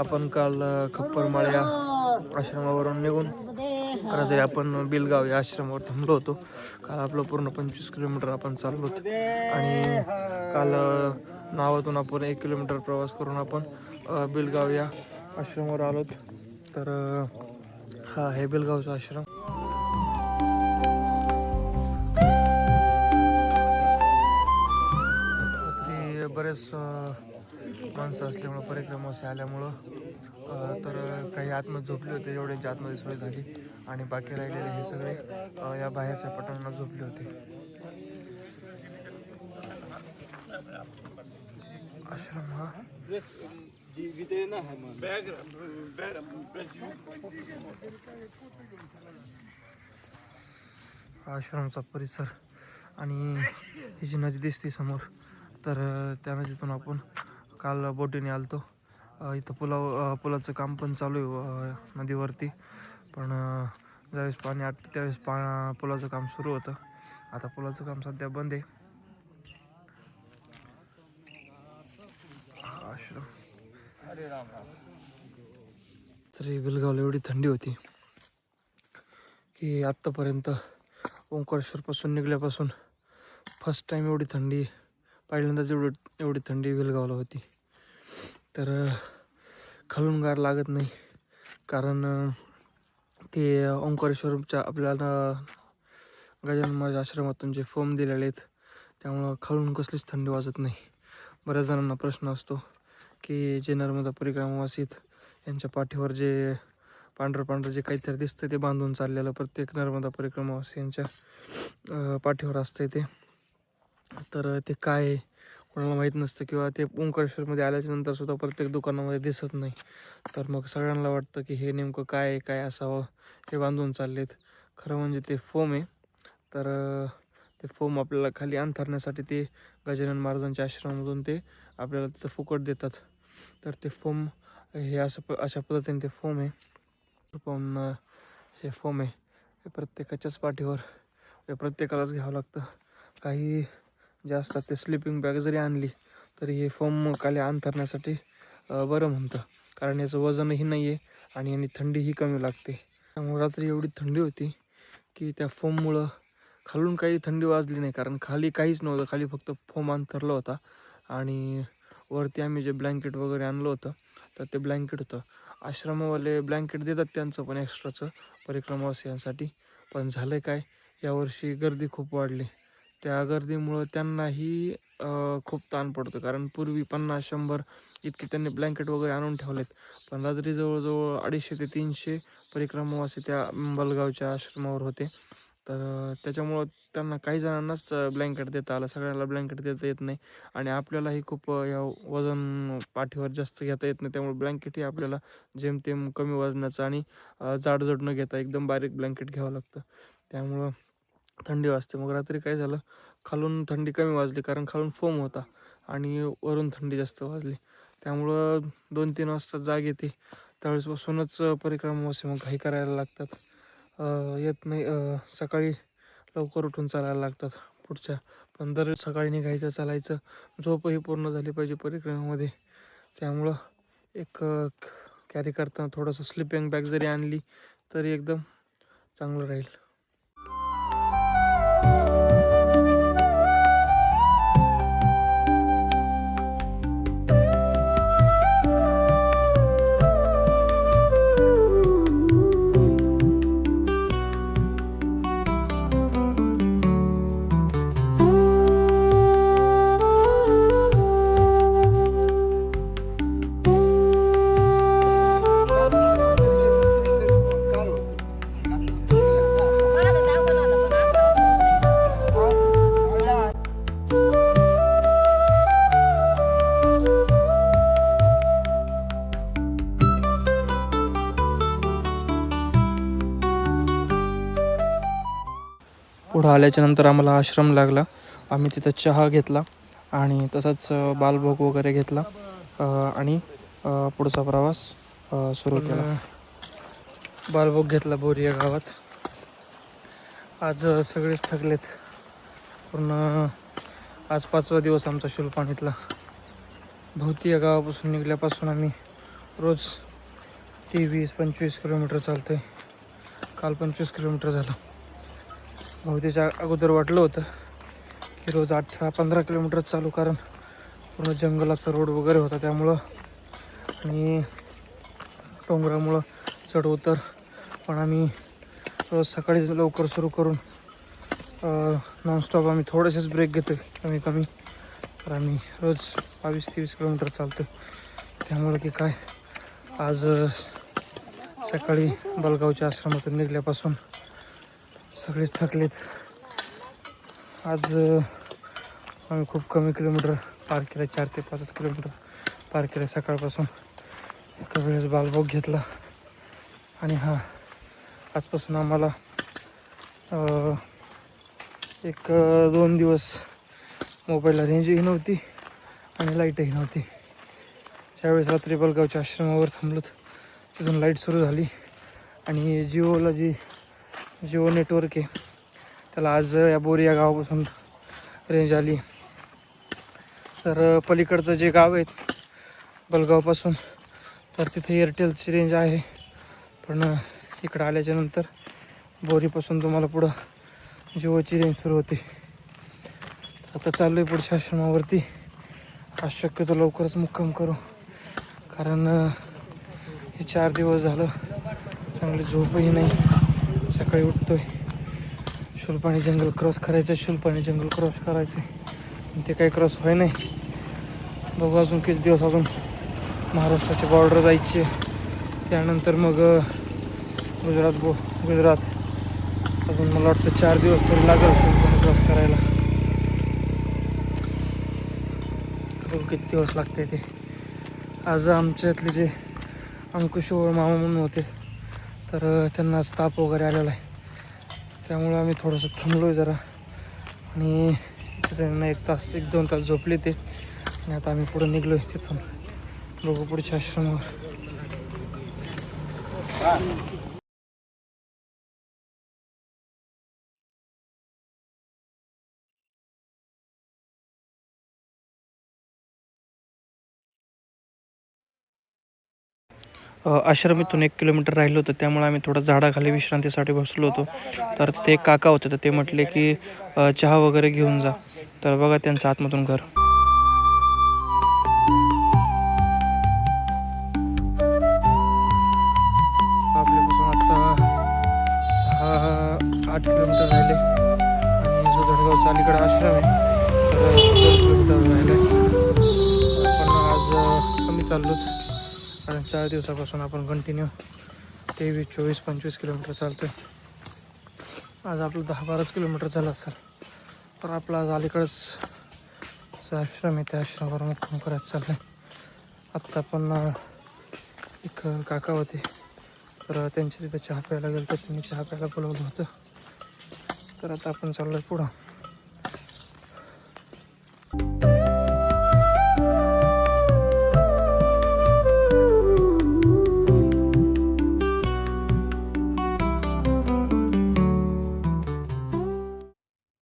आपण काल खप्परमाळ या आश्रमावरून निघून रात्री आपण बिलगाव या आश्रमावर थांबलो होतो. काल आपलं पूर्ण पंचवीस किलोमीटर आपण चाललो होतो. आणि काल नावातून आपण एक किलोमीटर प्रवास करून आपण बिलगाव या आश्रमावर आलो तर हा आहे बिलगावचा आश्रम. माणसं असल्यामुळं परिक्रमाशी आल्यामुळं तर काही आतमध्ये झोपले होते एवढ्यांची आतमध्ये सोय झाली. आणि बाकी राहिलेले हे सगळे या बाहेरच्या पटांना झोपले होते. आश्रम हा? आश्रमचा परिसर. आणि ही जी नदी दिसते समोर तर त्या नदीतून आपण काल बोटीने आलतो. इथं पुलाव पुलाचं काम पण चालू आहे नदीवरती. पण ज्यावेळेस पाणी आटतं त्यावेळेस पा पुलाचं काम सुरू होतं. आता पुलाचं काम सध्या बंद आहे. हा आश्रम बिलगावला एवढी थंडी होती की आत्तापर्यंत ओंकारेश्वरपासून निघल्यापासून फर्स्ट टाईम एवढी थंडी पहिल्यांदाच एवढं एवढी थंडी विलगावला होती. तर खालून गार लागत नाही. कारण ते ओंकारेश्वरच्या आपल्याला गजानन महाराज आश्रमातून जे फोम दिलेले आहेत त्यामुळं खालून कसलीच थंडी वाजत नाही. बऱ्याच जणांना प्रश्न असतो की जे नर्मदा परिक्रमावासीत यांच्या पाठीवर जे पांढरं पांढरं जे काहीतरी दिसतं ते बांधून चाललेलं प्रत्येक नर्मदा परिक्रमावासी यांच्या पाठीवर असते ते. तर ते काय आहे कोणाला माहीत नसतं किंवा ते ओंकारेश्वरमध्ये आल्याच्यानंतर सुद्धा प्रत्येक दुकानामध्ये दिसत नाही. तर मग सगळ्यांना वाटतं की हे नेमकं काय आहे काय असावं हे बांधून चाललेत. खरं म्हणजे ते फोम आहे. तर ते फोम आपल्याला खाली अंथरण्यासाठी ते गजानन महाराजांच्या आश्रमामधून ते आपल्याला तिथं फुकट देतात. तर ते फोम हे असं प अशा पद्धतीने ते फोम आहे. पण हे फोम आहे. हे प्रत्येकाच्याच पाठीवर हे प्रत्येकालाच घ्यावं लागतं. काही जे असतात ते स्लिपिंग बॅग जरी आणली तरी हे फोम खाली अंथरण्यासाठी बरं म्हणतं. कारण याचं वजनही नाही आहे आणि याने थंडीही कमी लागते. त्यामुळे रात्री एवढी थंडी होती की त्या फोममुळं खालून काही थंडी वाजली नाही. कारण खाली काहीच नव्हतं. खाली फक्त फोम अंतरला होता. आणि वरती आम्ही जे ब्लँकेट वगैरे आणलं होतं तर ते ब्लँकेट होतं. आश्रमवाले ब्लँकेट देतात त्यांचं पण एक्स्ट्राचं परिक्रमावासियांसाठी. पण झालं काय? यावर्षी गर्दी खूप वाढली. त्या गर्दीमुळं त्यांनाही खूप ताण पडतो. कारण पूर्वी पन्नास शंभर इतके त्यांनी ब्लँकेट वगैरे आणून ठेवलेत. पण रात्री जवळजवळ अडीचशे ते तीनशे परिक्रमावासी त्या बलगावच्या आश्रमावर होते. तर त्याच्यामुळं त्यांना काही जणांनाच ब्लँकेट देता आलं. सगळ्यांना ब्लँकेट देता येत नाही. आणि आपल्यालाही खूप या वजन पाठीवर जास्त घेता येत नाही. त्यामुळे ब्लँकेटही आपल्याला जेमतेम कमी वजनाचं आणि अ, जाडजड न घेता एकदम बारीक ब्लँकेट घ्यावं लागतं. त्यामुळं थंडी वाजते. मग रात्री काय झालं? खालून थंडी कमी वाजली कारण खालून फोम होता आणि वरून थंडी जास्त वाजली. त्यामुळं दोन तीन वाजता जाग येते. त्यावेळेसपासूनच परिक्रमावासी मग घाई करायला लागतात. येत नाही सकाळी लवकर उठून चालायला लागतात पुढच्या. पण दर सकाळी निघायचं चालायचं झोपही पूर्ण झाली पाहिजे परिक्रमामध्ये. त्यामुळं एक कॅरी करताना थोडंसं स्लिपिंग बॅग जरी आणली तरी एकदम चांगलं राहील. पुढं आल्याच्यानंतर आम्हाला आश्रम लागला. आम्ही तिथं चहा घेतला आणि तसंच बालभोग वगैरे घेतला आणि पुढचा प्रवास सुरू केला. बालभोग घेतला बोरी या गावात. आज सगळेच थकलेत. पूर्ण आज पाचवा दिवस आमचा शुलपाणीतला भोवती या गावापासून निघल्यापासून आम्ही रोज तेवीस पंचवीस किलोमीटर चालतो आहे काल पंचवीस किलोमीटर झालं. भवतीच्या अगोदर वाटलं होतं की रोज अठरा पंधरा किलोमीटर चालू कारण पूर्ण जंगलाचा रोड वगैरे होता त्यामुळं आणि डोंगरामुळं चढ उतर. पण आम्ही रोज सकाळीच लवकर सुरू करून नॉनस्टॉप आम्ही थोडेसेच ब्रेक घेतो कमी कमी तर आम्ही रोज बावीस तेवीस किलोमीटर चालतो त्यामुळं की काय आज सकाळी बलगावच्या आश्रमातून निघल्यापासून सगळेच थकलेत. आज आम्ही खूप कमी किलोमीटर पार केलं चार ते पाचच किलोमीटर पार केलं सकाळपासून. एका वेळेस बालभोग घेतला. आणि हा आजपासून आम्हाला एक दोन दिवस मोबाईलला रेंजही नव्हती आणि लाईटही नव्हती. ज्यावेळेस रात्री बलगावच्या आश्रमावर थांबलोत तिथून लाइट सुरू झाली. आणि जिओला जी जिओ नेटवर्क आहे. त्याला आज या बोरी या गावापासून रेंज आली. तर पलीकडचं जे गाव आहे बलगावपासून तर तिथे एअरटेलची रेंज आहे. पण इकडं आल्याच्यानंतर बोरीपासून तुम्हाला पुढं जिओची रेंज सुरू होते. आता चालू आहे पुढच्या आश्रमावरती. आज शक्यतो लवकरच मुक्काम करू. कारण हे चार दिवस झालं. चांगली झोपही नाही. सकाळी उठतोय. शुलपाणी जंगल क्रॉस करायचं शुलपाणी जंगल क्रॉस करायचं ते काही क्रॉस व्हाय नाही. बघू अजून किती दिवस अजून महाराष्ट्राची बॉर्डर जायची. त्यानंतर मग गुजरात बो गुजरात अजून मला वाटतं चार दिवस तरी लागेल शुलपाणी क्रॉस करायला. बघू किती दिवस लागते ते. आज आमच्यातले जे अंकुश मामा म्हणून होते तर त्यांना ताप वगैरे आलेला आहे. त्यामुळं आम्ही थोडंसं थांबलो आहे जरा. आणि त्यांना एक तास एक दोन तास झोपले ते. आणि आता आम्ही पुढे निघलो आहे तिथून. बघू पुढच्या आश्रमावर. आश्रमीतून एक किलोमीटर राहिलो होतं. त्यामुळे आम्ही थोडं झाडाखाली विश्रांतीसाठी बसलो होतो. तर तिथे एक काका होते तर ते म्हटले की चहा वगैरे घेऊन जा. तर बघा त्यांचं आतमधून घर. आपल्यापासून आता सहा आठ किलोमीटर राहिले. आणि जो धडगावचा अलीकडे आश्रम आहे तर दोन किलोमीटर राहिले आपण आज कमी चाललोच कारण चार दिवसापासून आपण कंटिन्यू तेवीस चोवीस पंचवीस किलोमीटर चालतो आहे आज आपलं दहा बाराच किलोमीटर झालं असेल. तर आपला आज अलीकडंच जो आश्रम आहे त्या आश्रमावर मुक्काम करायचं चाललं आहे आत्ता पण एक काका होते. तर त्यांच्या तिथं चहा प्यायला गेलं तर त्यांनी चहा प्यायला बोलवलं होतं. तर आता आपण चाललो आहे पुढं.